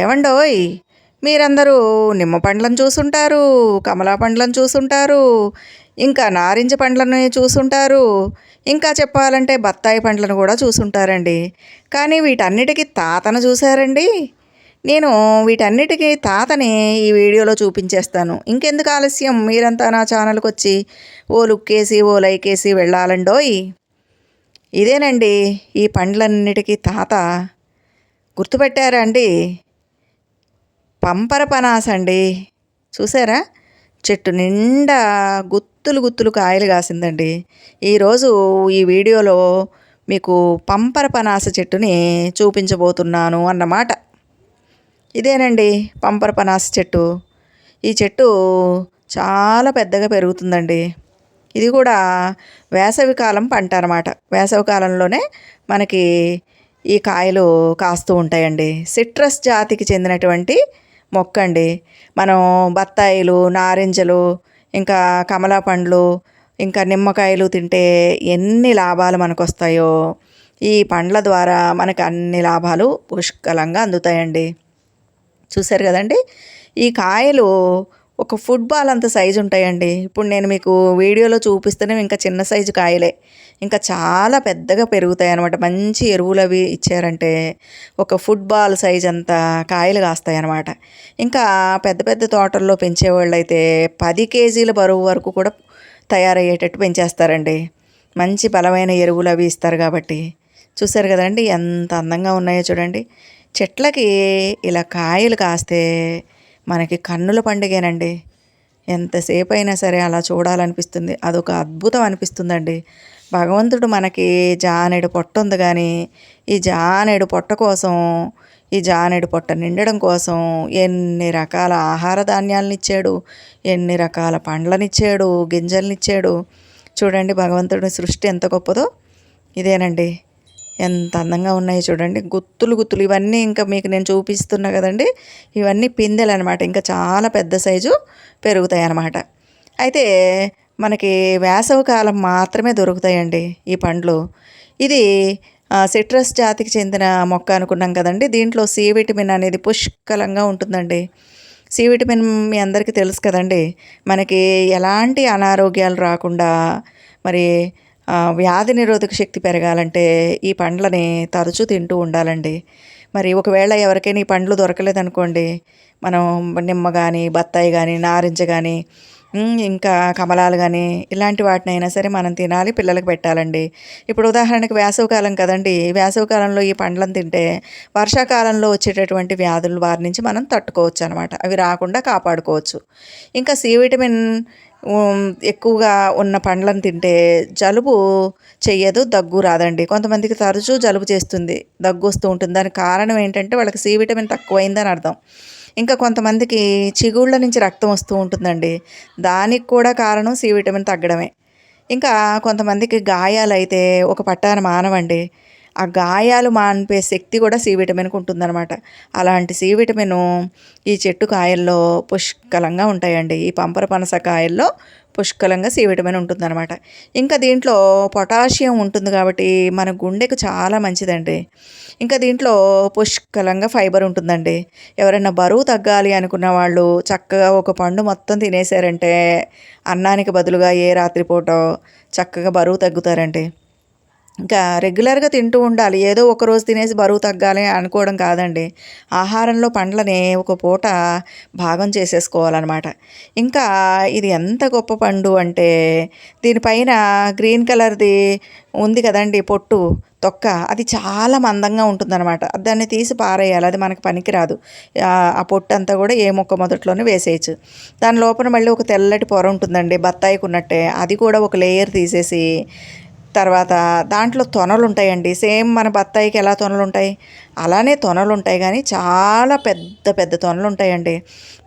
ఏమండోయ్ మీరందరూ నిమ్మ పండ్లను చూసుంటారు కమలా పండ్లను చూసుంటారు ఇంకా నారింజ పండ్లను చూసుంటారు ఇంకా చెప్పాలంటే బత్తాయి పండ్లను కూడా చూసుంటారండి. కానీ వీటన్నిటికీ తాతను చూశారండి? నేను వీటన్నిటికీ తాతని ఈ వీడియోలో చూపించేస్తాను. ఇంకెందుకు ఆలస్యం? మీరంతా నా ఛానల్కి వచ్చి ఓ లుక్కేసి ఓ లైకేసి వెళ్ళాలండోయ్ ఇదేనండి ఈ పండ్లన్నిటికీ తాత గుర్తుపెట్టారా అండి? పంపర పనాస అండి చూసారా? చెట్టు నిండా గుత్తులు గుత్తులు కాయలు కాసిందండి. ఈరోజు ఈ వీడియోలో మీకు పంపర పనాస చెట్టుని చూపించబోతున్నాను అన్నమాట. ఇదేనండి పంపర పనాస చెట్టు. ఈ చెట్టు చాలా పెద్దగా పెరుగుతుందండి. ఇది కూడా వేసవికాలం పంట అనమాట వేసవికాలంలోనే మనకి ఈ కాయలు కాస్తూ ఉంటాయండి. సిట్రస్ జాతికి చెందినటువంటి మొక్క అండి మనం బత్తాయిలు నారింజలు ఇంకా కమలా పండ్లు ఇంకా నిమ్మకాయలు తింటే ఎన్ని లాభాలు మనకు వస్తాయో ఈ పండ్ల ద్వారా మనకు అన్ని లాభాలు పుష్కలంగా అందుతాయండి. చూశారు కదండి? ఈ కాయలు ఒక ఫుట్బాల్ అంత సైజు ఉంటాయండి. ఇప్పుడు నేను మీకు వీడియోలో చూపిస్తేనే ఇంకా చిన్న సైజు కాయలే. ఇంకా చాలా పెద్దగా పెరుగుతాయి అనమాట మంచి ఎరువులు అవి ఇచ్చారంటే ఒక ఫుట్బాల్ సైజ్ అంత కాయలు కాస్తాయి అనమాట ఇంకా పెద్ద పెద్ద తోటల్లో పెంచేవాళ్ళు అయితే పది కేజీల బరువు వరకు కూడా తయారయ్యేటట్టు పెంచేస్తారండి. మంచి బలమైన ఎరువులు అవి ఇస్తారు కాబట్టి. చూసారు కదండి ఎంత అందంగా ఉన్నాయో చూడండి. చెట్లకి ఇలా కాయలు కాస్తే మనకి కన్నుల పండుగేనండి. ఎంతసేపు అయినా సరే అలా చూడాలనిపిస్తుంది. అదొక అద్భుతం అనిపిస్తుందండి. భగవంతుడు మనకి జానేడు పొట్ట ఉంది కానీ ఈ జానెడు పొట్ట కోసం ఈ జానెడు పొట్ట నిండడం కోసం ఎన్ని రకాల ఆహార ధాన్యాలను ఇచ్చాడు ఎన్ని రకాల పండ్లనిచ్చాడు గింజలనిచ్చాడు. చూడండి భగవంతుడి సృష్టి ఎంత గొప్పదో. ఇదేనండి. ఎంత అందంగా ఉన్నాయి చూడండి. గుత్తులు గుత్తులు. ఇవన్నీ ఇంకా మీకు నేను చూపిస్తున్నా కదండి. ఇవన్నీ పిందెలు అనమాట ఇంకా చాలా పెద్ద సైజు పెరుగుతాయి అన్నమాట. అయితే మనకి వేసవి కాలం మాత్రమే దొరుకుతాయండి ఈ పండ్లు. ఇది సిట్రస్ జాతికి చెందిన మొక్క అనుకున్నాం కదండి. దీంట్లో సి విటమిన్ అనేది పుష్కలంగా ఉంటుందండి. సి విటమిన్ మీ అందరికీ తెలుసు కదండి. మనకి ఎలాంటి అనారోగ్యాలు రాకుండా మరి వ్యాధి నిరోధక శక్తి పెరగాలంటే ఈ పండ్లని తరచూ తింటూ ఉండాలండి. మరి ఒకవేళ ఎవరికైనా ఈ పండ్లు దొరకలేదనుకోండి మనం నిమ్మ కానీ బత్తాయి కానీ నారింజ కానీ ఇంకా కమలాలు కానీ ఇలాంటి వాటినైనా సరే మనం తినాలి పిల్లలకు పెట్టాలండి. ఇప్పుడు ఉదాహరణకి వేసవికాలం కదండి వేసవికాలంలో ఈ పండ్లను తింటే వర్షాకాలంలో వచ్చేటటువంటి వ్యాధుల వారి నుంచి మనం తట్టుకోవచ్చు అనమాట అవి రాకుండా కాపాడుకోవచ్చు. ఇంకా సి విటమిన్ ఎక్కువగా ఉన్న పండ్లను తింటే జలుబు చెయ్యదు దగ్గు రాదండి. కొంతమందికి తరచూ జలుబు చేస్తుంది దగ్గు వస్తూ ఉంటుంది. దానికి కారణం ఏంటంటే వాళ్ళకి సి విటమిన్ తక్కువైందని అర్థం. ఇంకా కొంతమందికి చిగుళ్ళ నుంచి రక్తం వస్తూ ఉంటుందండి. దానికి కూడా కారణం సి విటమిన్ తగ్గడమే. ఇంకా కొంతమందికి గాయాలైతే ఒక పట్టాన మానవండి. ఆ గాయాలు మాన్పే శక్తి కూడా సి విటమిన్కి ఉంటుందన్నమాట. అలాంటి సి విటమిన్ ఈ చెట్టు కాయల్లో పుష్కలంగా ఉంటాయండి. ఈ పంపర పనస కాయల్లో పుష్కలంగా సి విటమిన్ ఉంటుందన్నమాట. ఇంకా దీంట్లో పొటాషియం ఉంటుంది కాబట్టి మన గుండెకు చాలా మంచిదండి. ఇంకా దీంట్లో పుష్కలంగా ఫైబర్ ఉంటుందండి. ఎవరైనా బరువు తగ్గాలి అనుకున్న వాళ్ళు చక్కగా ఒక పండు మొత్తం తినేసారంటే అన్నానికి బదులుగా ఏ రాత్రిపూట చక్కగా బరువు తగ్గుతారండి. ఇంకా రెగ్యులర్గా తింటూ ఉండాలి. ఏదో ఒక రోజు తినేసి బరువు తగ్గాలి అనుకోవడం కాదండి. ఆహారంలో పండ్లని ఒక పూట భాగం చేసేసుకోవాలన్నమాట. ఇంకా ఇది ఎంత గొప్ప పండు అంటే దీనిపైన గ్రీన్ కలర్ది ఉంది కదండి పొట్టు తొక్క అది చాలా మందంగా ఉంటుందన్నమాట. దాన్ని తీసి పారేయాలి అది మనకు పనికిరాదు. ఆ పొట్టు అంతా కూడా ఏ మొక్క మొదట్లోనే వేసేయచ్చు. దాని లోపల మళ్ళీ ఒక తెల్లటి పొర ఉంటుందండి బత్తాయికి ఉన్నట్టే అది కూడా ఒక లేయర్ తీసేసి తర్వాత దాంట్లో తొనలు ఉంటాయండి సేమ్ మన బత్తాయికి ఎలా తొనలు ఉంటాయి అలానే తొనలు ఉంటాయి కానీ చాలా పెద్ద పెద్ద తొనలు ఉంటాయండి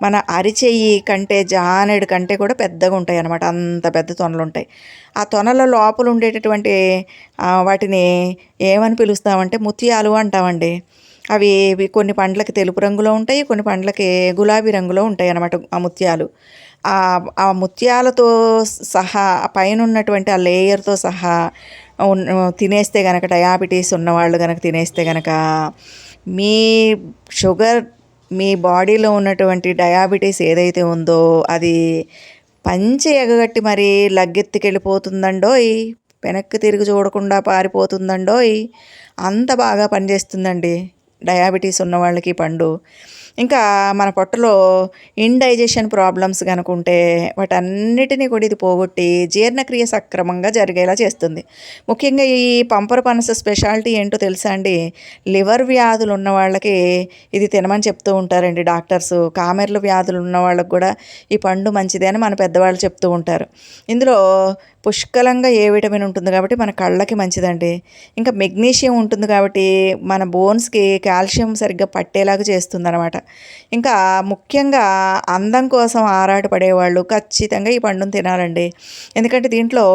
మన అరిచెయ్యి కంటే జానెడు కంటే కూడా పెద్దగా ఉంటాయి అన్నమాట అంత పెద్ద తొనలు ఉంటాయి ఆ తొనల లోపల ఉండేటటువంటి వాటిని ఏమని పిలుస్తామంటే ముత్యాలు అంటామండి. అవి కొన్ని పండ్లకి తెలుపు రంగులో ఉంటాయి కొన్ని పండ్లకి గులాబీ రంగులో ఉంటాయి అన్నమాట ఆ ముత్యాలు. ఆ ముత్యాలతో సహా పైన ఉన్నటువంటి ఆ లేయర్తో సహా తినేస్తే కనుక డయాబెటీస్ ఉన్నవాళ్ళు కనుక తినేస్తే కనుక మీ షుగర్ మీ బాడీలో ఉన్నటువంటి డయాబెటీస్ ఏదైతే ఉందో అది పంచి ఎగగట్టి మరి లగ్గెత్తికెళ్ళిపోతుందండోయ్. వెనక్కి తిరిగి చూడకుండా పారిపోతుందండోయ్. అంత బాగా పనిచేస్తుందండి. డయాబెటీస్ ఉన్న వాళ్ళకి పండు. ఇంకా మన పొట్టలో ఇండైజెషన్ ప్రాబ్లమ్స్ కనుకుంటే వాటన్నిటినీ కూడా ఇది పోగొట్టి జీర్ణక్రియ సక్రమంగా జరిగేలా చేస్తుంది. ముఖ్యంగా ఈ పంపర పనస స్పెషాలిటీ ఏంటో తెలుసా అండి? లివర్ వ్యాధులు ఉన్న వాళ్ళకి ఇది తినమని చెప్తూ ఉంటారండి డాక్టర్స్. కామెర్ల వ్యాధులు ఉన్న వాళ్ళకి కూడా ఈ పండు మంచిదే అని మన పెద్దవాళ్ళు చెప్తూ ఉంటారు. ఇందులో పుష్కలంగా ఏ విటమిన్ ఉంటుంది కాబట్టి మన కళ్ళకి మంచిదండి. ఇంకా మెగ్నీషియం ఉంటుంది కాబట్టి మన బోన్స్కి కాల్షియం సరిగ్గా పట్టేలాగా చేస్తుంది అనమాట ఇంకా ముఖ్యంగా అందం కోసం ఆరాటపడేవాళ్ళు ఖచ్చితంగా ఈ పండును తినాలండి. ఎందుకంటే దీంట్లో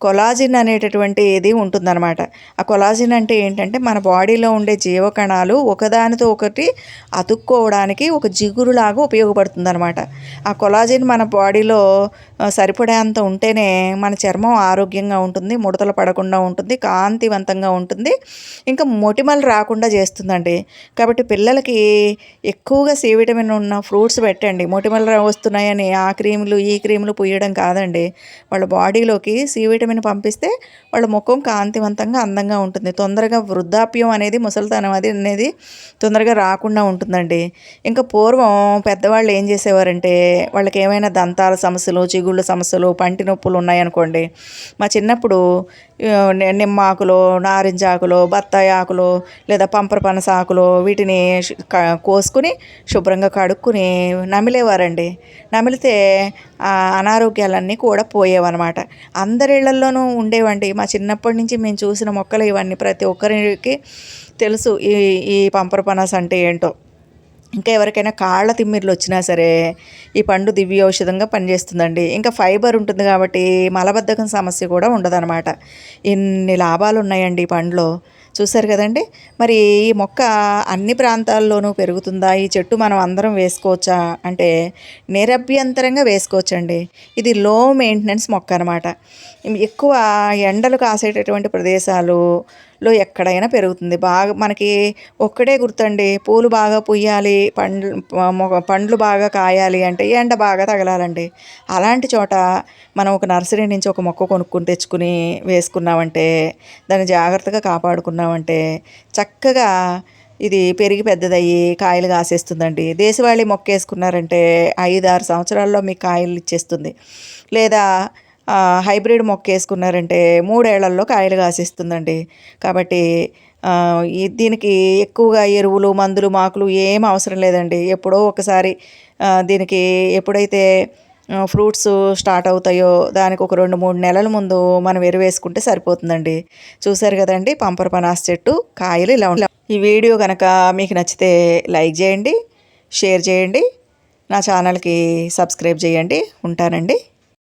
కొలాజిన్ అనేటటువంటి ఇది ఉంటుందన్నమాట. ఆ కొలాజిన్ అంటే ఏంటంటే మన బాడీలో ఉండే జీవకణాలు ఒకదానితో ఒకటి అతుక్కోవడానికి ఒక జిగురులాగా ఉపయోగపడుతుంది అనమాట ఆ కొలాజిన్ మన బాడీలో సరిపడేంత ఉంటేనే మన చర్మం ఆరోగ్యంగా ఉంటుంది ముడతలు పడకుండా ఉంటుంది కాంతివంతంగా ఉంటుంది. ఇంకా మొటిమలు రాకుండా చేస్తుందండి. కాబట్టి పిల్లలకి ఎక్కువగా సి విటమిన్ ఉన్న ఫ్రూట్స్ పెట్టండి. మొటిమలు వస్తున్నాయని ఆ క్రీములు ఈ క్రీములు పూయడం కాదండి. వాళ్ళ బాడీలోకి సి విటమిన్ పంపిస్తే వాళ్ళ ముఖం కాంతివంతంగా అందంగా ఉంటుంది. తొందరగా వృద్ధాప్యం అనేది ముసలితనం అది అనేది తొందరగా రాకుండా ఉంటుందండి. ఇంకా పూర్వం పెద్దవాళ్ళు ఏం చేసేవారంటే వాళ్ళకి ఏమైనా దంతాల సమస్యలు చిగుళ్ళ సమస్యలు పంటి నొప్పులు ఉన్నాయనుకోండి మా చిన్నప్పుడు నిమ్మాకులు నారింజ ఆకులు బత్తాయి ఆకులు లేదా పంపర పనస ఆకులు వీటిని కోసుకుని శుభ్రంగా కడుక్కుని నమిలేవారండి. నమిలితే అనారోగ్యాలన్నీ కూడా పోయేవన్నమాట. అందరి ఇళ్ళలోనూ ఉండేవండి. మా చిన్నప్పటి నుంచి మేము చూసిన మొక్కలు ఇవన్నీ ప్రతి ఒక్కరికి తెలుసు. ఈ ఈ పంపర పనస అంటే ఏంటో. ఇంకా ఎవరికైనా కాళ్ళ తిమ్మిర్లు వచ్చినా సరే ఈ పండు దివ్య ఔషధంగా పనిచేస్తుందండి. ఇంకా ఫైబర్ ఉంటుంది కాబట్టి మలబద్ధకం సమస్య కూడా ఉండదన్నమాట. ఇన్ని లాభాలు ఉన్నాయండి ఈ పండులో. చూసారు కదండి? మరి ఈ మొక్క అన్ని ప్రాంతాల్లోనూ పెరుగుతుందా? ఈ చెట్టు మనం అందరం వేసుకోవచ్చా? అంటే నిరభ్యంతరంగా వేసుకోవచ్చండి. ఇది లో మెయింటెనెన్స్ మొక్క అనమాట ఎక్కువ ఎండలు కాసేటటువంటి ప్రదేశాలు లో ఎక్కడైనా పెరుగుతుంది. బాగా మనకి ఒక్కడే గుర్తండి. పూలు బాగా పుయ్యాలి పండ్లు పండ్లు బాగా కాయాలి అంటే ఎండ బాగా తగలాలండి. అలాంటి చోట మనం ఒక నర్సరీ నుంచి ఒక మొక్క కొనుక్కుని తెచ్చుకుని వేసుకున్నామంటే దాన్ని జాగ్రత్తగా కాపాడుకున్నామంటే చక్కగా ఇది పెరిగి పెద్దదయ్యి కాయలు కాసేస్తుందండి. దేశవాళీ మొక్క వేసుకున్నారంటే ఐదు ఆరు సంవత్సరాల్లో మీకు కాయలు ఇచ్చేస్తుంది. లేదా హైబ్రిడ్ మొక్క వేసుకున్నారంటే మూడేళ్ళలో కాయలు కాసిస్తుందండి. కాబట్టి దీనికి ఎక్కువగా ఎరువులు మందులు మాకులు ఏం అవసరం లేదండి. ఎప్పుడో ఒకసారి దీనికి ఎప్పుడైతే ఫ్రూట్స్ స్టార్ట్ అవుతాయో దానికి ఒక రెండు మూడు నెలల ముందు మనం ఎరువు వేసుకుంటే సరిపోతుందండి. చూసారు కదండి పంపర పనాస్ చెట్టు కాయలు ఇలా ఉంటాయి ఈ వీడియో కనుక మీకు నచ్చితే లైక్ చేయండి షేర్ చేయండి నా ఛానల్కి సబ్స్క్రైబ్ చేయండి. ఉంటానండి.